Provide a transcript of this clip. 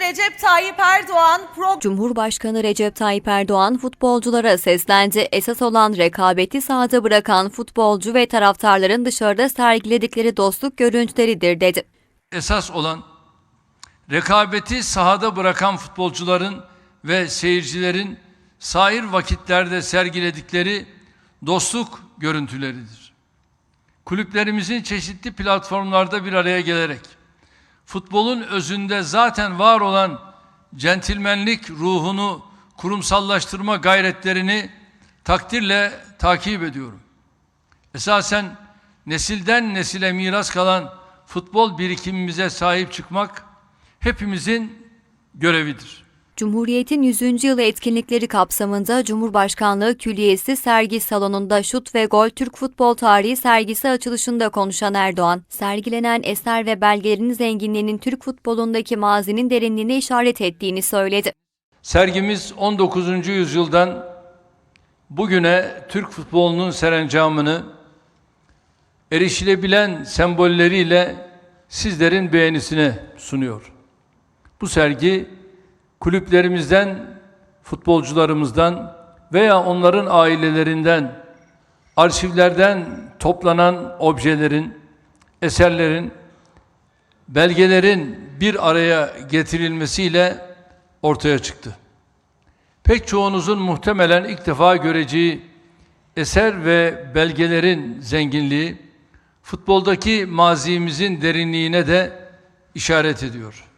Recep Tayyip Erdoğan program Cumhurbaşkanı Recep Tayyip Erdoğan futbolculara seslendi. Esas olan rekabeti sahada bırakan futbolcu ve taraftarların dışarıda sergiledikleri dostluk görüntüleridir dedi. esas olan rekabeti sahada bırakan futbolcuların ve seyircilerin sair vakitlerde sergiledikleri dostluk görüntüleridir. Kulüplerimizin çeşitli platformlarda bir araya gelerek futbolun özünde zaten var olan centilmenlik ruhunu kurumsallaştırma gayretlerini takdirle takip ediyorum. Esasen nesilden nesile miras kalan futbol birikimimize sahip çıkmak hepimizin görevidir. Cumhuriyet'in 100. yılı etkinlikleri kapsamında Cumhurbaşkanlığı Külliyesi sergi salonunda şut ve gol Türk futbol tarihi sergisi açılışında konuşan Erdoğan, sergilenen eser ve belgelerin zenginliğinin Türk futbolundaki mazinin derinliğine işaret ettiğini söyledi. Sergimiz 19. yüzyıldan bugüne Türk futbolunun serencamını erişilebilen sembolleriyle sizlerin beğenisine sunuyor. Bu sergi kulüplerimizden, futbolcularımızdan veya onların ailelerinden, arşivlerden toplanan objelerin, eserlerin, belgelerin bir araya getirilmesiyle ortaya çıktı. Pek çoğunuzun muhtemelen ilk defa göreceği eser ve belgelerin zenginliği futboldaki mazimizin derinliğine de işaret ediyor.